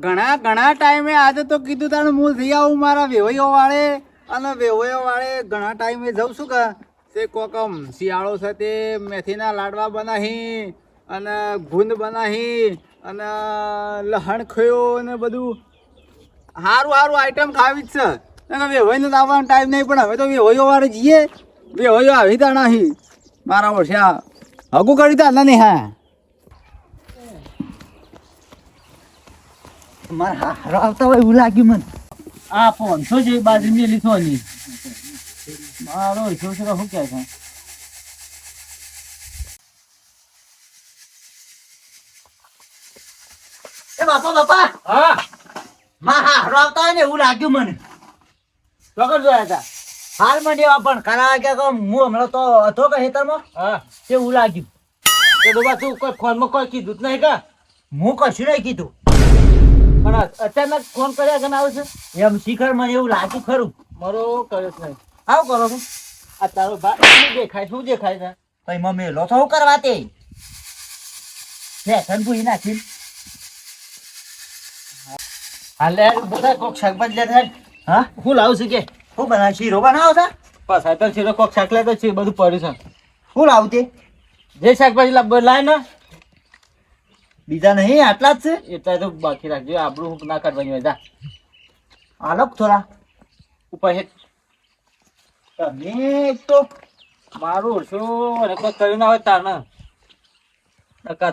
ઘણા ઘણા ટાઈમે આજે તો કીધું તાણે હું થઈ આવું મારા વેવાઈઓ વાળે. અને વેવાઈઓ વાળે ઘણા ટાઈમે જઉં છું કે તે કોકમ શિયાળો છે તે મેથીના લાડવા બનાવી અને ગુંદ બનાવી અને લહણ ખયો ને બધું. સારું સારું આઈટમ ખાવી જ છે. અને વેવાઈને તો આવવાનો ટાઈમ નહીં, પણ હવે તો વેવાઈઓ વાળે જઈએ. વેવાઈઓ આવી તા નહીં. મારા વર્ષે હગું કરી તા નહીં હા. મારા હારો આવતા હોય એવું લાગ્યું મને. આ પાંચસો જે બાજુ મેલી ની મારો છોકરો શું કહે છે? એ બાપા બાપા! હા? માં હારો આવતા હોય ને એવું લાગ્યું મને. ચોકર જોયા હતા? હાલ મંડ્યા પણ કરાવા કે હું હમણાં તો હતો કે ખેતરમાં? હા. એવું લાગ્યું. તો ડોબા તું કોઈ ફોનમાં કોઈ કીધું જ નહીં કા? હું કશું નહીં કીધું. પણ અચાનક ફોન કર્યા કે આવે છે? એમ શિખર મને એવું લાગ્યું ખરું. મારો કર્યો નહીં. આવું કરો છો? આ તારો ભાઈ શું દેખાય? શું દેખાય છે? ભાઈ મમ્મી લો તો હું કરવા તે ફેશન પૂરી નાખી હાલે બધા કોક શાકભાજી લેતા. હા? હું લાવું છું કે? હું બનાવ? શીરો બનાવો છે? આ તો શીરો કોક શાક લેતો છે બધું પડ્યું છે. હું લાવું તે? જે શાકભાજી લાવ લાય ને. બીજા નહીં આટલા જ છે? એટલા તો બાકી રાખજો આપણું ના કાઢવાની હોય જા. થોડા? ઉપર હેઠ તમે તો મારું ઓછું અને કોઈ કર્યું ના હોય તાર ને.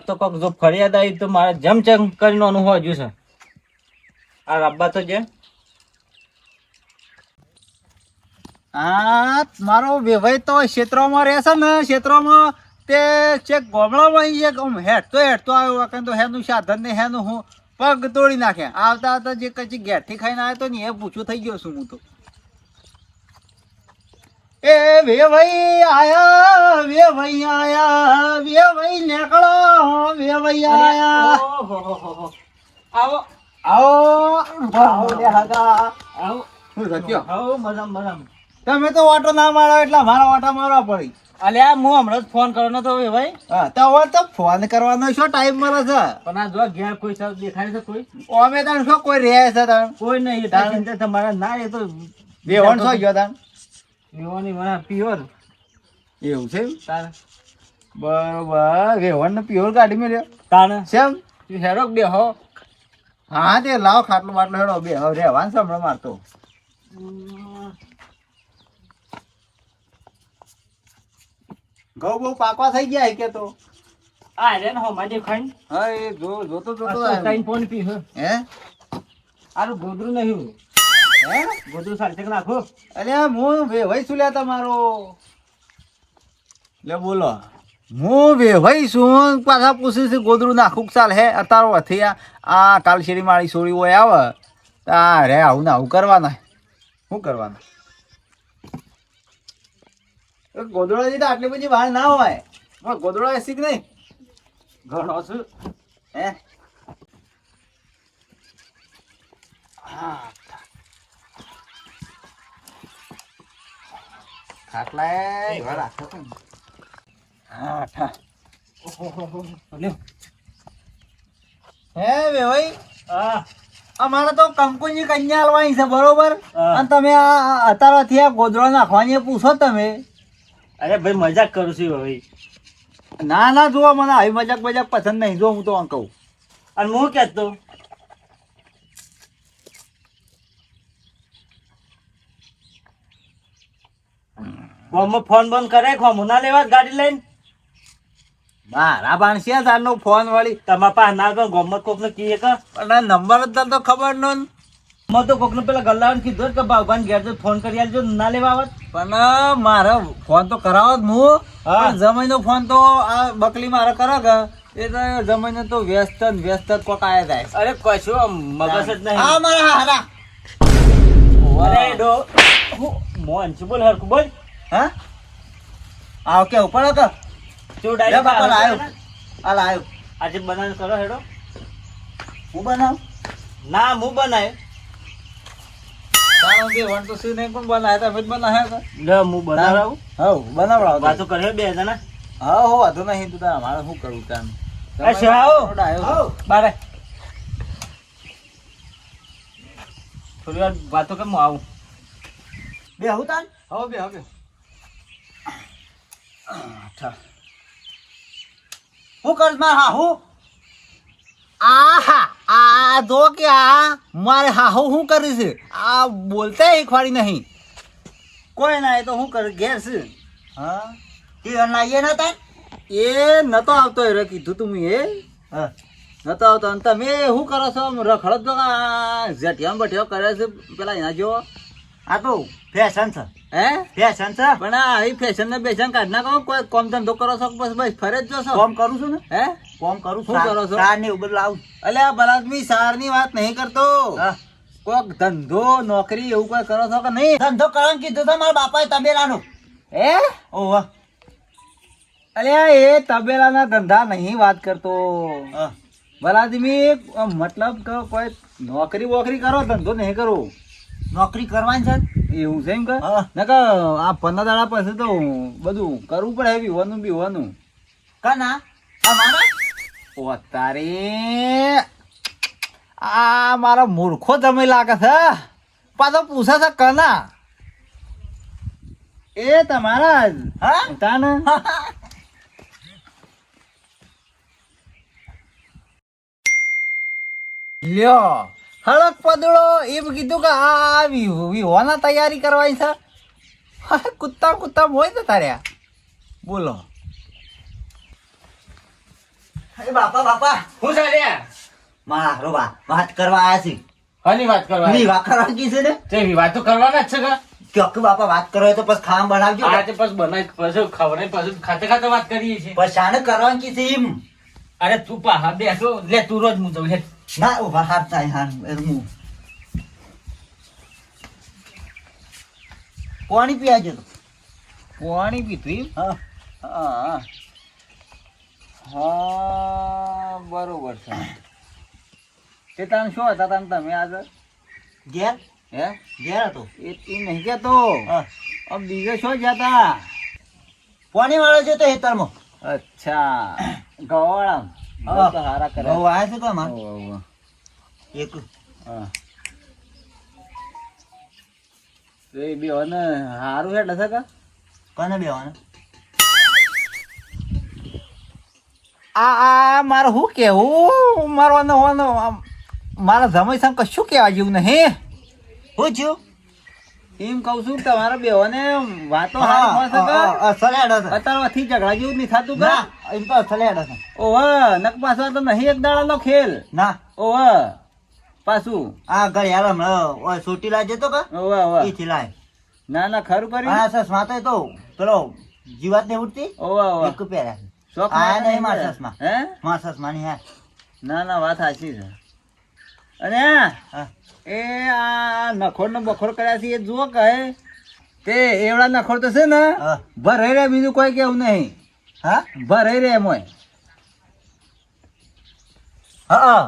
તો કોક જો ફરિયાદ આવી તો મારે જમ ચમ કરીને અનુભવ છે. આ રબ્બા તો જે. હા મારો વ્યવહાર તો ક્ષેત્રોમાં રહેશે ને ક્ષેત્રોમાં તે ચેક ગોમડામાં અહીં એક આમ હેઠતો હેઠતો આવ્યો કારણ તો હેનું સાધન ને હેનું હું પગ તોડી નાખે આવતા આવતા જે કચી ઘેરથી ખાઈને આવ્યો તો ને એ પૂછું થઈ ગયો છું હું તો. એ વેવાઈ આયા વેવાઈ આયા વેવાઈ નીકળો વેવાઈ આયા. આવો આવો આવો લે હગા આવો. શું સત્યો આવો મજામ મજામ તમે તો ઓટો ના મારો એટલે મારા ઓટા મારવા પડી. અલ્યા હું હમણાં જ ફોન કરવાનો તો ભાઈ. હા તો હવે તો ફોન કરવાનો શું ટાઈમ મળે છે? પણ આ જો ઘેર કોઈ છે દેખાય છે કોઈ? અમે તને શું કોઈ રહે છે તને? કોઈ નહીં તારે? ચિંતા તમારે ના એ તો વેવણ છો ગયો તને? વેવાની મને પ્યોર એવું છે તારે? બરોબર વેવણ ને પ્યોર કાઢી મેળ્યો. તાણ સેમ તું હેરો બે હો હા તે લાવ ખાટલો બાટલો હેડો બે હવે રહેવાનું છે હમણાં મારતો ઘઉં બહુ પાકવા થઈ ગયા કે તો? આ રે ને હો માજે ખાઈ હા એ જો જોતો જોતો ટાઈમ ફોન પી હો? આરું ગોદરું નહીં હે? ગોદરું સારી નાખો. અરે હું વેવાઈ છું લ્યા તમારો? લે બોલો. હું વેવાઈ છું પાછા પૂછી છે ગોદરું નાખું ચાલ હે? અતારો હથી આ આ કાલશેરી માળી સોળી હોય આવે. તા રે આવું ને આવું કરવાના. શું કરવાના? એ ગોદડાથી તો આટલી બધી વાર ના હોય. ગોદડા એસી કે નહીં. ઘણો છું. હે? હા ખાટલા એવા રાખો છો હા ઠા. લ્યો. હે અમારે તો કંકુની કન્યા હલવાની છે બરોબર? અને તમે આ અત્યારથી આ ગોદડો નાખવાની પૂછો તમે. અરે ભાઈ મજાક કરું છું હવે. ના ના જુઓ મને આવી મજાક મજાક પસંદ નહીં. જો હું તો કહું. અને હું કહેતો ગામમાં ફોન બંધ કરે ખોમું ના લેવા ગાડી લઈને? મારા ભાણસિયા તારનો ફોન વાળી. તમારા પાસે ના કર ગમત કોક ને કીએ કર પણ નંબર જ તો ખબર નો ને. મેં તો કોક ને પેલા ગલ્લાને કીધું કે ભગવાન ઘેર ફોન કરી આવજો ના લેવા આવત. પણ મારે ફોન તો કરાવો જ હું હા. પણ જમાઈનો ફોન તો આ બકલી મારે કરો કે? એ તો જમાઈને તો વ્યસ્ત જ વ્યસ્ત જ કોક આયા જાય. અરે કશું મગજ જ નહીં. હા મારા હારા. અરે ડો મોન છું બોલ હરકુ બોલ. હા? આવ કે ઉપર કે? તું ડાયરેક્ટ બાપા લાયો. આ લાયો. આજે બનાવ કરો હેડો. હું બનાવ? ના હું બનાય. કે વન તો સી નહીં પણ જ લે હું બનાવડાવું. હવ બનાવડાવો વાતો કરે બે જણા? હા હો વાંધો નહીં તું તારે મારે શું કરવું તાન અચ્છા, આવો. આવો બારે. થોડી વાર વાતો કેમ હું આવું. બે હું તાન હવે બે હવે હું કરસ માર હા હું? આહા આ જો કે આ મારે હાહુ શું કરી છે? આ બોલતા વાળી નહીં. કોઈ ના એ તો હું કર? ઘેર છે. હા? તે અનાઈએ ના તાન? એ નતો આવતો એ કીધું તું એ. હા. નતો આવતો. અને તમે શું કરો છો? આમ રખડો તો આ જેઠિયામ બઠિયો કરે છે પેલા એના જેવો. આ તો ફેશન છે. હે? ફેશન છે? પણ આ ફેશન ને બેશન કાઢ નાખો. કોઈ કોમ ધંધો કરો છો બસ બસ ફરે જ જશો કોમ કરું છું ને? હે? કોમ કરું? શું કરો છો? સાર ને ઉબર લાવું. અલે આ બલાદમી સારની વાત નહીં કરતો. કોક ધંધો નોકરી એવું કોઈ કરો છો કે નહીં? ધંધો કરવાનું કીધું તો મારા બાપાએ તબેલાનું. હે? ઓહો અલ્યા એ તબેલાના ધંધા નહીં વાત કરતો. બલાદમી મતલબ કે કોઈ નોકરી વોકરી કરો ધંધો નહીં કરો. નોકરી કરવાની છે? એવું છે એમ કે. નકર આ પંદર દાડા પછી તો બધું કરવું પડે બીવાનું બીવાનું કના? અમારા ઓ તારે આ મારો મૂર્ખો તમે લાગે છે. પાછો પૂછે છે કના. એ તમારા જ. હા? તાને લ્યો. હળક પદળો એમ કીધું કે આ વિહો- વિહોના તૈયારી કરવાની છે. કુત્તા કુત્તા ને તો તાર્યા બોલો. એ બાપા બાપા. હું ચાલે મારો બા વાત કરવા આયા છે. હની વાત કરવા ની વાત કરવાની કી છે ને? તે વાતો કરવાના જ છે કે? ચોખ્ખું બાપા વાત કરો તો પછી ખાવા બનાવજો. પછી બનાવી પછી ખવડાવી પછી ખાતે ખાતે વાત કરીએ છીએ. પછી શાને કરવાની કી છે એમ. અરે તું પાહા બેસો લે તું રોજ હું જઉં લે. ના ઊભા હાથ થાય હાન હું પાણી પીવા જતો પાણી પીતું એમ? હા હા. હા બરોબર છે. તે તમે શું હતા તમે તમે આજે? ઘેર? હે? ઘેર હતો. એ તું નહીં હા. अब બીજે શું જતા? પાણી વાળો છે તો હેતરમાં અચ્છા. ગવાળા સારા તો હારા કરે. ઓ આ છે તો. એક. હા. એ બી ને હારું હેડ હશે કા? કને બેવાનું આ આ મારે શું કેવું મારો આમ મારા જમાઈ સામે કશું કહેવા જેવું નહીં હું? થયું એમ કહું છું તમારો તમારા બેઓને વાતો અત્યારથી ઝઘડા જેવું નહીં થતું કે? ના એમ તો અસલેડ હશે. ઓહ નક પાછો તો નહીં એક દાડાનો ખેલ. ના. ઓહ પાછું. આ ઘડિયાળ હમણાં સૂટી ચોટીલા જતો કે? ઓહ ઓહ. ઈથી લાય. ના ના ખરું કર્યું. હા સસ માતો તો પેલો જીવાત ને ઉડતી? ઓહ ઓહ. એક પહેર્યા છે શોખ આયા નહીં મારા સસમા. હે? મારા સસમા ની હા. ના ના વાત સાચી છે. અને હા. એ આ નખોડ ને બખોડ કર્યા છે એ જુઓ કહે તે એવડા નખોર તો છે ને. ભરાઈ રે બીજું કોઈ કેવું નહીં. હા? ભરાઈ રે એમ હા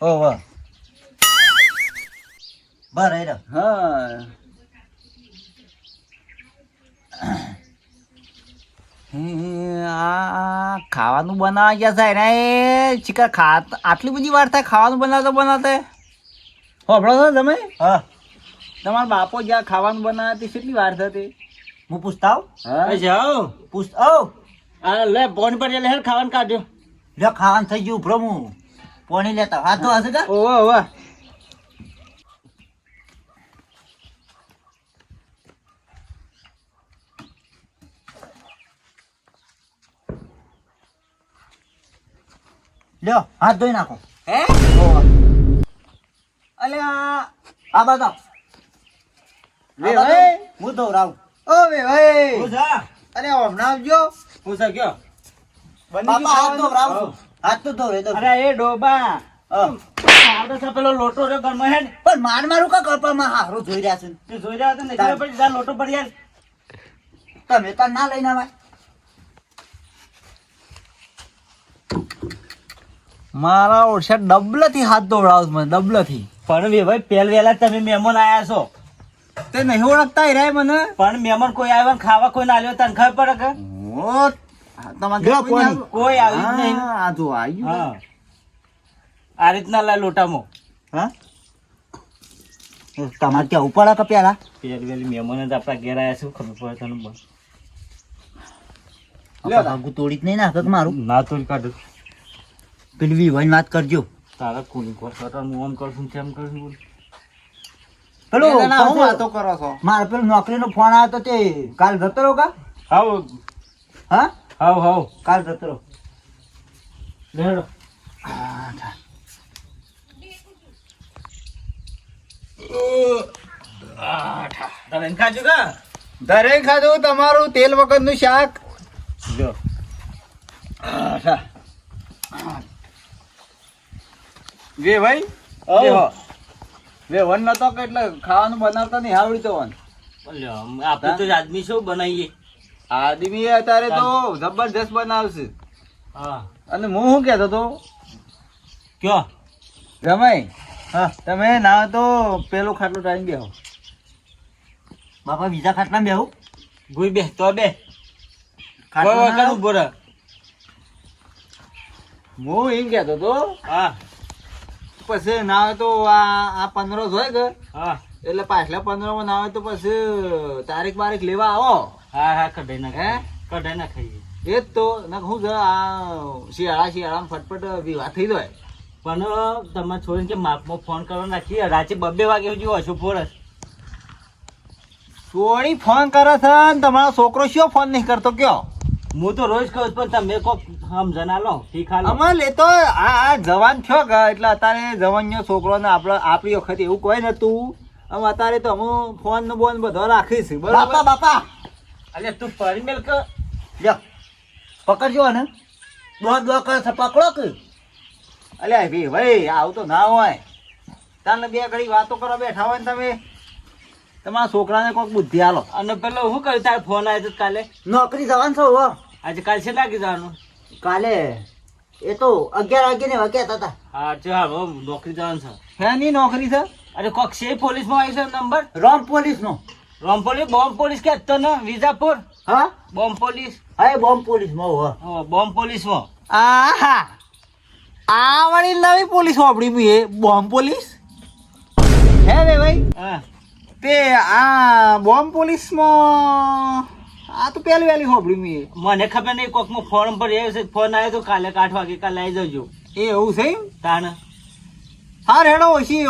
ઓહો બરાબર રહ્યો. હા હે, આ ખાવાનું બનાવવા ગયા સાહેબ ને એ ચિકન ખા આટલી બધી વાર થાય ખાવાનું બનાવતા બનાવતા? હોભળો છો તમે? હા. તમારા બાપો જ્યાં ખાવાનું બનાવતી કેટલી વાર થતી? હું પૂછતા આવું? હા. જાઓ. પૂછ ઓ આ લે ફોન પર લે ખાવાનું કાઢ્યો લે ખાવાનું થઈ ગયું ભ્રમું પોણી લેતા હાથ તો હશે કા? ઓવા ઓવા. લ્યો હાથ ધોઈ નાખો. હે? અલે આ બાદા લે આવો. ભાઈ. હું ધોવરાવું ઓ વે ભાઈ. ઉસા અરે હમણાં આવજો ઉસા કયો બાપા હાથ ધોવરાવું છું. હાથ તો ધોરે તો. અરે એ ડોબા. પેલો લોટો રહ્યો ઘરમાં પણ માર મારું કા કપામાં હારું જોઈ રહ્યા છે? તું જોઈ રહ્યા હતા ને જા લોટો પડી યાર તમે તો ના લઈને આવાય. મારા ઓળશા ડબલથી હાથ દોડાવું મને ડબલથી. પણ વે ભાઈ પહેલ વેલા તમે મહેમાન આયા છો. તે નહીં ઓળખતા રે મને? પણ મહેમાન કોઈ આવ્યો ને ખાવા કોઈ ના આવ્યો તને ખબર પડે કે? લ્યો કોઈ આવ્યું નહીં. આ જો આવ્યું. આ રીતના લા લોટામાં. હા? તમારે કેવું પડે કે પેલા? પેલી વેલી મહેમાન જ આપણા ઘેર આવ્યા છું ખબર પડે તને બસ. તોડી જ નહીં નાખે કે મારું. ના તોડી કાઢ. પેલી ભાઈ વાત કરજો. તારા કુલી કોર હું આમ કરશું તેમ કરશું બોલ. હેલો ના, હું વાતો કરો છો? મારે પેલો નોકરીનો ફોન આવ્યો તો તે કાલ જતો રહો કા? હાવ. હા? હાવ હાવ. કાલ જતો રહો લેડો દરેક ખાધું તમારું તેલ વગરનું શાક. લ્યો વે ભાઈ? વે હો. વે વન નતો કે એટલે ખાવાનું બનાવતા નહીં આવડતું વન. આપણે તો આદમી શું બનાવીએ. આદમી અત્યારે તો જબરજસ્ત બનાવશે. હા. અને હું શું કહેતો તો કયો? રમાઈ હા. તમે ના તો પેલો ખાટલો ટાઈમ બેહો બાપા બીજા ખાટલા બેહું. ગુઈ બે તો બે. ખાટલો ઊભો રહે. હું એમ કહેતો તો હા. પછી ના આવે તો આ આ પંદર હોય કે હા. એટલે પાછલા પંદરમાં ના આવે તો પછી તારીખ બારીખ લેવા આવો. હા હા કઢાઈ ના હે? કઢાઈ ના ખાઈએ એ જ તો. ને શું છે આ શિયાળા શિયાળામાં ફટફટ વિવાહ થઈ જાય. પણ તમે છોડીને કે માપમાં ફોન કરવા નાખીએ. રાતે બબ્બે વાગે સુધી ઓછો ફોરસ છોડી ફોન કરે છે તમારો છોકરો શું ફોન નહીં કરતો કયો? હું તો રોજ કહું પણ તમે કોક સમજણ આલો હાલો લે. લેતો આ આ જવાન થયો કે એટલે અત્યારે જવાનનો છોકરો ને આપણે આપણી વખતે એવું કોઈ નતું. આમ અત્યારે તો હું ફોન નો બોન બધો રાખીશ બાપા બરાબર? બાપા અરે તું પરિમેલ કે? લ્યો પકડજો ને દો દો કરે છે પકડો કે? અલે ભાઈ ભાઈ આવું તો ના હોય. તાને બે ઘડી વાતો કરવા બેઠા હોય ને તમે? તમારા છોકરાને કોઈક બુદ્ધિ આલો. અને પેલો શું કર્યું? તારે ફોન આવ્યો તો કાલે? નોકરી જવાનું છો હો. આજે કાલ છે લાગી જવાનું? કાલે? એ તો અગિયાર વાગે ને વાગ્યા હતા. હા ચાલ હવે નોકરી જવાનું છે. શેની નોકરી છે? અરે કોક છે પોલીસમાં આવ્યું છે નંબર? રોમ પોલીસ નો રોમ પોલીસ બોમ્બ પોલીસ કે તો ને વિજાપુર? હા? Bomb police? હા બોમ્બ પોલીસમાં હો. બોમ્બ બોમ્બ પોલીસમાં. આહા! આ વાળી નવી પોલીસ વાપરી બી એ બોમ્બ પોલીસ? હે રે ભાઈ? હા. તે આ બોમ્બ પોલીસમાં આ તો પહેલી વહેલી હોબળી મી. મને ખબર નહીં કોકમાં ફોર્મ પર આવ્યો છે ફોન આવ્યો તો કાલે આઠ વાગે કાલે આવી જજો. એ એવું છે એમ? તાણ. હા રેડો ઓછી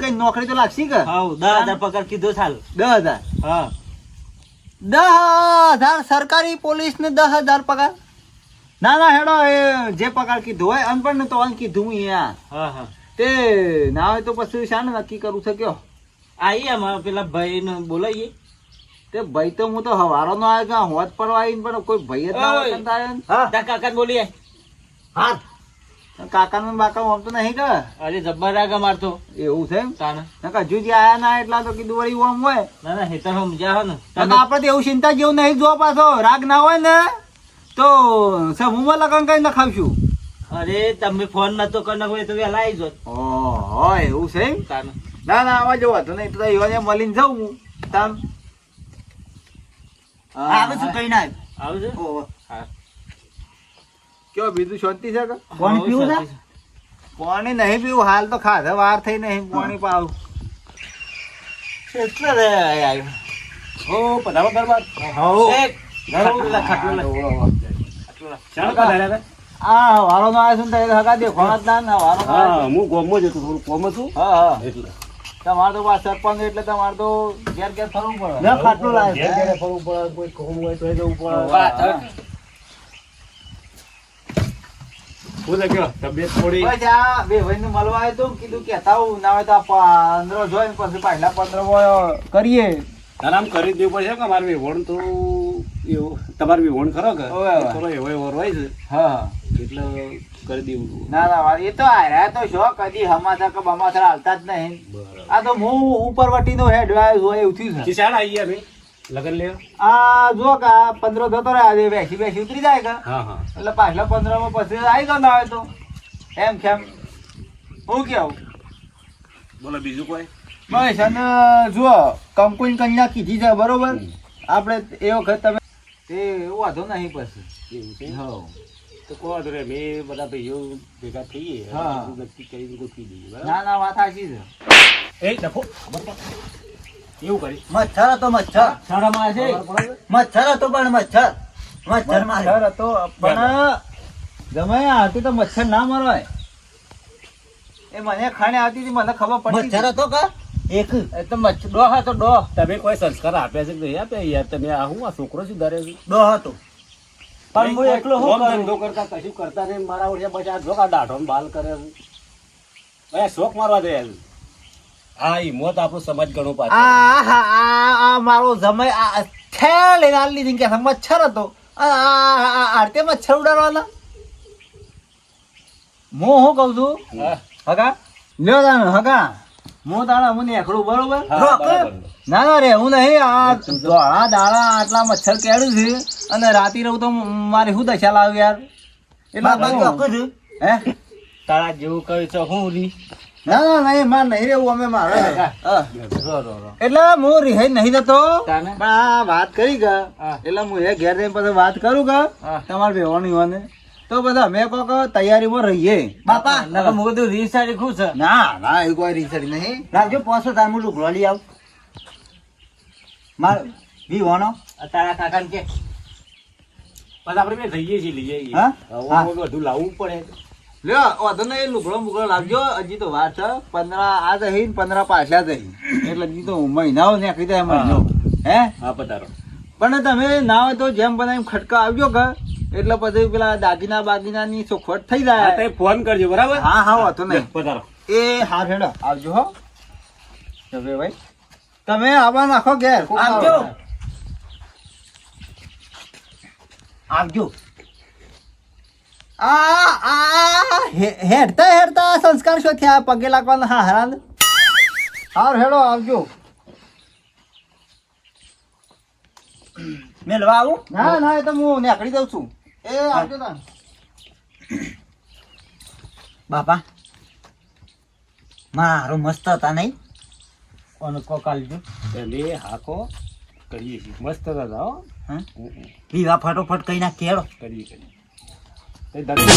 કઈ નોકરી તો લાગશે કે? હા દસ હજાર પગાર કીધો સાલ દસ હજાર? હા. દસ હજાર સરકારી પોલીસ ને દસ હજાર પગાર? ના ના હેડો એ જે પગાર કીધું હોય અનપણ ને તો અન કીધું હું હા હા. તે ના હોય તો પછી શાને નક્કી કરું છે કયો? આવીએ અમારા પેલા ભાઈને બોલાવીએ તે ભાઈ તો હું તો હવારો નો આવ્યો કે હોત પડવા આવીને પણ કોઈ ભાઈ જ ના હોય. ને. કાકા બોલીએ. હા કાકા ને બાકા આમ તો નહીં કે? અરે જબ્બર રાગા મારતો એવું છે તાણ. હજુ જે આયા ના એટલા તો કીધું વળી ઓમ હોય. ના ના હેતર સમજ્યા હો ને. આપણે તો એવું ચિંતા જેવું નહીં જો પાછો. રાગ ના હોય ને તો હું લગન કઈ નખાવશું? અરે તમે ફોન નતો કરી નાખો એ તો વેલા આવી જોત. ઓ એવું છે એમ? ના ના આવા જવા તો નહીં તો મળીને જાઉં હું. તામ આવે શું કઈ ના આવજો આવ્યું કયો બીજું શાંતિ છે કે? પાણી પીવું છે? પાણી નહીં પીવું હાલ તો ખાધા વાર થઈ નહીં પાણી પાવું. એટલે રે આવ્યો ઓ પધારો ગરબા એક ખાટલો ખાટલો ખાટલો આ વારો નો આવ્યો છે ને હગા દે ખોણા જ ના વારો. હા ગોમમાં જ હતું થોડું કોમ હતું હા હા. એટલે. તમારે તો પાછા સરપંચ એટલે તમારે તો ઘેર ઘેર ફરવું પડે. ના ખાટલો લાવ્યો ઘેર ઘેર ફરવું પડે કોઈ કોમ હોય તો જવું પડે. છે કયો તબિયત થોડી? બસ આ બે ભાઈ નું મળવા આવ્યો તો કીધું કે તાવ ના હોય તો આ પંદરો જોઈને પછી પાછલા પંદરો કરીએ. આરામ કરી દેવું પડશે કે મારે વિવણ તો એવું તમારે વિવણ ખરો કે. થોડો એવો એવો હોય છે. હા. એટલે કરી દેવું ના ના વાત એ તો આર્યા તો શો કદી હમાસા કે બમાસા હાલતા જ નહીં. આ તો હું ઉપરવટી નો હેડ હોય એવું થયું છે. ચાલ આવી ગયા ભાઈ લગન લે આ જો કે પંદરો જતો રહે આજે બેસી બેસી ઉતરી જાય કે. હા હા. એટલે પાછલા પંદરો માં પછી આવી ગયો ના આવે તો. એમ કેમ? હું કેવું? બોલો બીજું કોઈ? બસ અને જુઓ કંકુન કન્યા કીધી છે બરોબર? આપણે એ વખત તમે તે એવું વાંધો નહીં પછી. એવું છે? હઉ. તો કહો રે મેં બધા ભાઈઓ ભેગા થઈએ હા. નક્કી કરીને ગોઠવી દઈએ ના ના વાત સાચી છે. એ ડફો એવું કરી. મચ્છર હતો મચ્છર. શરમ આવે છે મચ્છર હતો પણ મચ્છર. મચ્છર મચ્છર હતો પણ ગમે આવતી તો મચ્છર ના મરવાય. એ મને ખાણે આવતી હતી મને ખબર પડે મચ્છર હતો. કા? એક. એ તો મચ્છર ડો હતો ડો તમે કોઈ સંસ્કાર આપ્યા છે કે નહીં આપ્યા? યાર તમે આ હું આ છોકરો છું છે? ડો હતો. પણ હું એકલો હું કરું ધંધો કરતા કશું કરતા નહીં. મારા ઓળખ્યા પછી આ જોક દાઢો બાલ કરે છે. ભાઈ શોખ મારવા દે હા ઈ મોત આપણું સમજ ઘણું પાછળ આ હા આ આ મારો જમાઈ આ આલી દીધી કે મચ્છર હતો. આ આ- આ આરતે મચ્છર ઉડાડવાના. હું શું કહું છું? હા, હગા? લ્યો હગા. હું તાણા હું એકડું બરોબર. ના ના રે હું નહીં. આ ધોળા આટલા મચ્છર કેળું છે. અને રાતી રહું તો મારે શું દશા લાવ યાર? એટલે હે? તારા જેવું કહ્યું છે હું રી ના ના નહીં માર નહીં રહેવું અમે મારે. એટલે હું રિહાઈ નહીં જતો પણ આ વાત કરી ગા. એટલે હું એ ઘેર પાસે પછી વાત કરું ગા. તમારે બેવાની હોને તો બધા અમે કોક તૈયારીમાં રહીએ. બાપા નકર મું તો રી સારી ખુશ છે. ના ના એ કોઈ રીસરી નહીં. રાખજો પાંચસો તાર હું લુગડો લઈ આવ. માર વી આ તારા કાકાને કે પછી આપણે બે રહીએ છીએ લઈ આવીએ. હા? બધું લાવવું પડે. લ્યો વાંધો નહીં લુગડો મુગડો લાવજો. હજી તો વાર છે. પંદર આ જઈ ને પંદર પાછલા જઈ એટલે હજી તો મહિનાઓ કહી દે મહિનો હે. હા? પધારો. પણ તમે ના હોય તો જેમ બનાવી ખટકા આવજો કે એટલે પછી પેલા દાગીના બાગીનાની ચોખવટ થઈ જાય. તમે ફોન કરજો બરાબર? હા હા વાંધો નહીં. પધારો. એ હા ભેડો આવજો હો. ભાઈ. તમે આવા નાખો ઘેર આવજો. આવજો. આ આ હે- હેડતા હેડતા સંસ્કાર શું થયા? પગે લાગવાના હા હરાન. હાર હેડો આવજો. મેલવા આવું? ના ના એ તો હું નીકળી દઉં છું. એ આવજો તા બાપા મારો મસ્ત હતા નહીં? કોનો કોક આલજો તમે હાકો. કરીએ છીએ. મસ્ત હતા હો. પીવા ફટોફટ કઈ ના કેળો. કરીએ કરીએ. તે ધંધો-